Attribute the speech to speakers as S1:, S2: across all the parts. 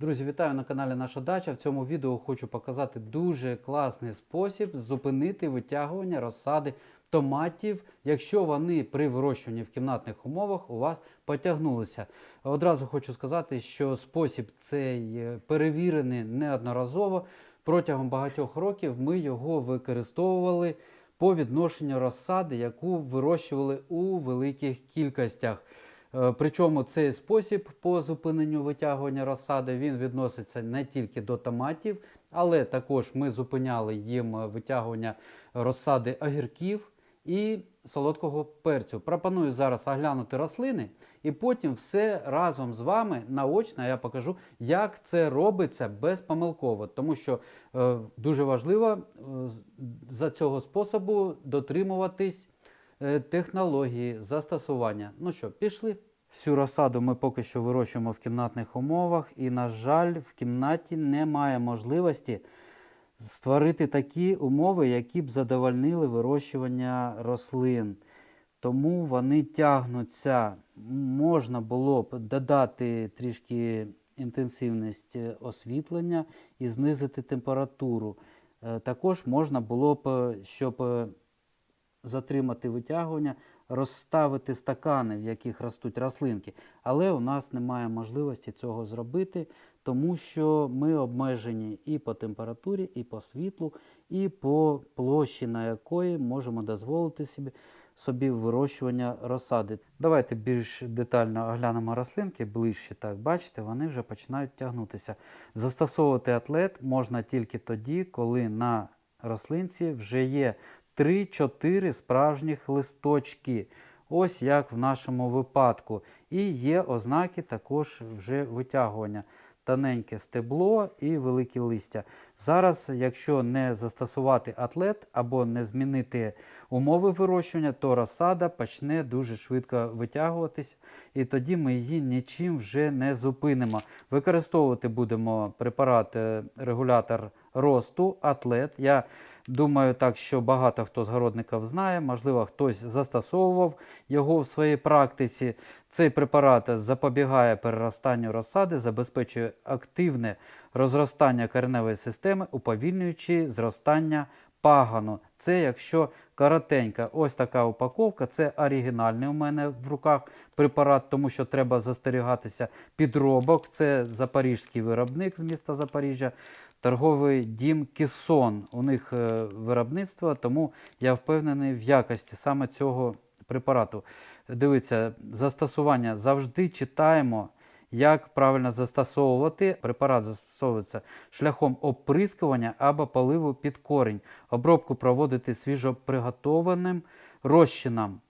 S1: Друзі, вітаю на каналі Наша Дача. В цьому відео хочу показати дуже класний спосіб зупинити витягування розсади томатів, якщо вони при вирощуванні в кімнатних умовах у вас потягнулися. Одразу хочу сказати, що спосіб цей перевірений неодноразово. Протягом багатьох років ми його використовували по відношенню розсади, яку вирощували у великих кількостях. Е, Причому цей спосіб по зупиненню витягування розсади він відноситься не тільки до томатів, але також ми зупиняли їм витягування розсади огірків і солодкого перцю. Пропоную зараз оглянути рослини, і потім все разом з вами наочно я покажу, як це робиться безпомилково, тому що е, дуже важливо е, за цього способу дотримуватись е, технології застосування. Ну що, пішли? Всю розсаду ми поки що вирощуємо в кімнатних умовах, і, на жаль, в кімнаті немає можливості створити такі умови, які б задовольнили вирощування рослин. Тому вони тягнуться. Можна було б додати трішки інтенсивність освітлення і знизити температуру. Е, Також можна було б, щоб е, затримати витягування, розставити стакани, в яких ростуть рослинки. Але у нас немає можливості цього зробити, тому що ми обмежені і по температурі, і по світлу, і по площі, на якої можемо дозволити собі, собі вирощування розсади. Давайте більш детально оглянемо рослинки ближче. Так, бачите, вони вже починають тягнутися. Застосовувати атлет можна тільки тоді, коли на рослинці вже є 3-4 справжніх листочки. Ось як в нашому випадку. І є ознаки також вже витягування. Тоненьке стебло і великі листя. Зараз, якщо не застосувати атлет або не змінити умови вирощування, то розсада почне дуже швидко витягуватися, і тоді ми її нічим вже не зупинимо. Використовувати будемо препарат е, регулятор росту, атлет. Я думаю, так, що багато хто з городників знає, можливо, хтось застосовував його в своїй практиці. Цей препарат запобігає переростанню розсади, забезпечує активне розростання кореневої системи, уповільнюючи зростання пагану. Це якщо коротенька, ось така упаковка. Це оригінальний у мене в руках препарат, тому що треба застерігатися підробок. Це запорізький виробник з міста Запоріжжя. Торговий дім Кісон. У них е, виробництво, тому я впевнений в якості саме цього препарату. Дивіться, застосування завжди читаємо, як правильно застосовувати. Препарат застосовується шляхом оприскування або поливу під корінь. Обробку проводити свіжоприготованим розчином.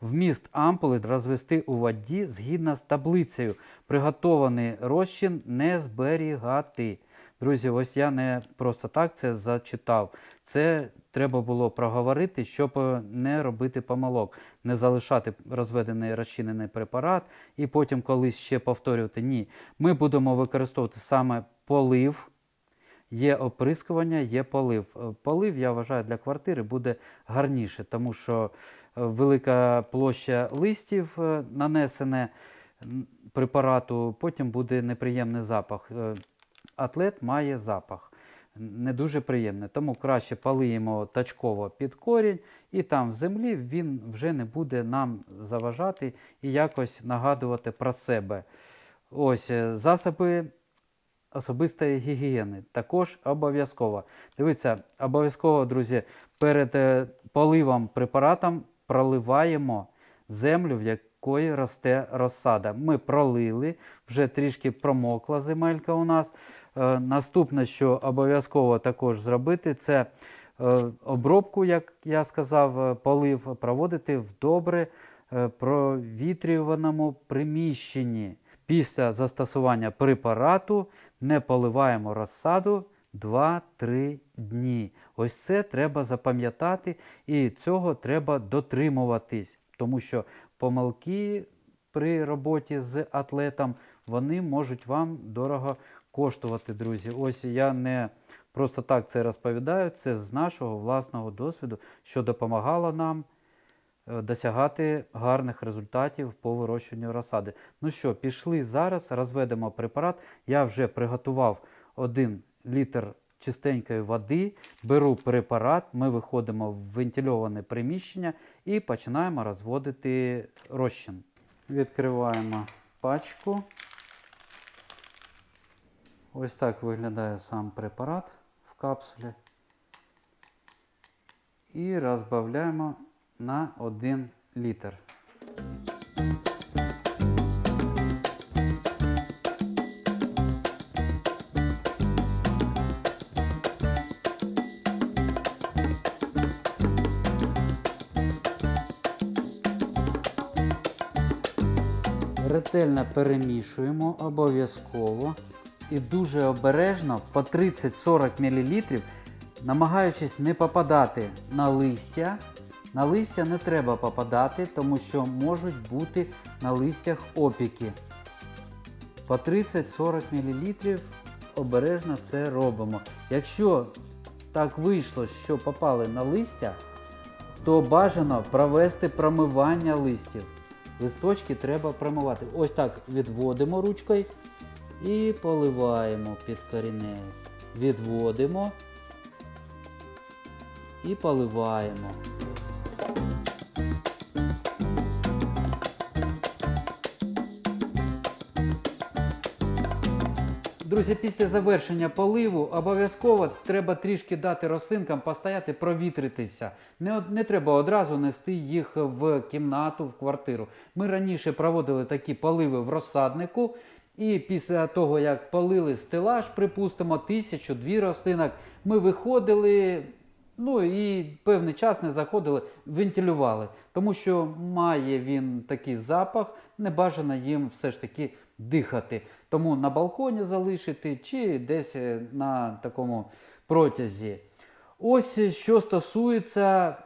S1: Вміст ампули розвести у воді згідно з таблицею. Приготований розчин не зберігати. Друзі, ось я не просто так це зачитав. Це треба було проговорити, щоб е, не робити помилок, не залишати розведений розчинений препарат і потім колись ще повторювати. Ні. Ми будемо використовувати саме полив. Є оприскування, є полив. Е, Полив, я вважаю, для квартири буде гарніше, тому що е, велика площа листів нанесене препарату, потім буде неприємний запах. Атлет має запах. Не дуже приємний, тому краще полиємо тачково під корінь, і там в землі він вже не буде нам заважати і якось нагадувати про себе. Ось е, засоби особистої гігієни також обов'язково. Дивіться, обов'язково, друзі, перед е, поливом препаратом проливаємо землю, в якої росте розсада. Ми пролили, вже трішки промокла земелька у нас. Е, Наступне, що обов'язково також зробити, це е, обробку, як я сказав, е, полив проводити в добре провітрюваному приміщенні. Після застосування препарату не поливаємо розсаду 2-3 дні. Ось це треба запам'ятати і цього треба дотримуватись, тому що помилки при роботі з атлетом вони можуть вам дорого коштувати, друзі. Ось я не просто так це розповідаю, це з нашого власного досвіду, що допомагало нам е, досягати гарних результатів по вирощуванню розсади. Ну що, пішли зараз, розведемо препарат. Я вже приготував 1 літр чистенької води, беру препарат, ми виходимо в вентильоване приміщення і починаємо розводити розчин. Відкриваємо пачку. Ось так виглядає сам препарат в капсулі. І розбавляємо на 1 літр. Ретельно перемішуємо обов'язково і дуже обережно по 30-40 мл, намагаючись не попадати на листя. На листя не треба попадати, тому що можуть бути на листях опіки. По 30-40 мл обережно це робимо. Якщо так вийшло, що попали на листя, то бажано провести промивання листів. Листочки треба промивати. Ось так відводимо ручкою і поливаємо під корінець. Відводимо і поливаємо. Друзі, після завершення поливу обов'язково треба трішки дати рослинкам постояти, провітритися. Не, не треба одразу нести їх в кімнату, в квартиру. Ми раніше проводили такі поливи в розсаднику. І після того, як полили стелаж, припустимо, тисячу-дві рослинок, ми виходили, ну і певний час не заходили, вентилювали. Тому що має він такий запах, не бажано їм все ж таки дихати. Тому на балконі залишити чи десь е, на такому протязі. Ось е, що стосується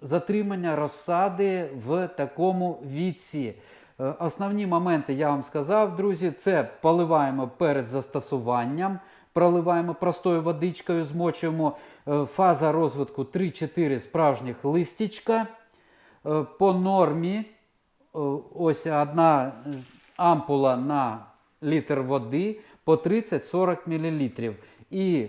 S1: затримання розсади в такому віці. Е, Основні моменти я вам сказав, друзі, це поливаємо перед застосуванням, проливаємо простою водичкою, змочуємо фаза розвитку 3-4 справжніх листічка. По нормі ось одна ампула на літр води по 30-40 мл. І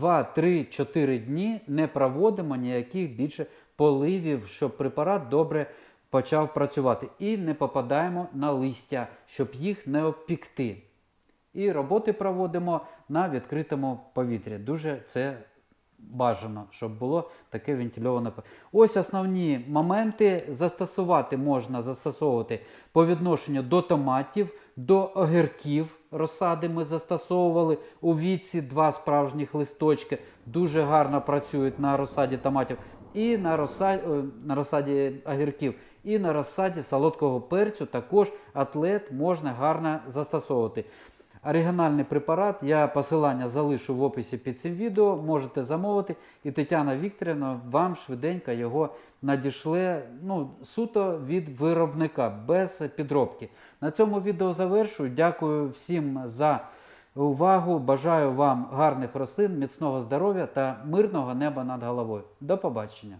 S1: 2-3-4 дні не проводимо ніяких більше поливів, щоб препарат добре почав працювати. І не попадаємо на листя, щоб їх не обпікти. І роботи проводимо на відкритому повітрі. Дуже це бажано, щоб було таке вентильоване. Ось основні моменти. Застосувати можна застосовувати по відношенню до томатів, до огірків. Розсади ми застосовували у віці два справжніх листочки. Дуже гарно працюють на розсаді томатів і на розсаді, на розсаді огірків. І на розсаді солодкого перцю також атлет можна гарно застосовувати. Оригінальний препарат, я посилання залишу в описі під цим відео, можете замовити, і Тетяна Вікторівна вам швиденько його надішле ну, суто від виробника, без підробки. На цьому відео завершую. Дякую всім за увагу. Бажаю вам гарних рослин, міцного здоров'я та мирного неба над головою. До побачення!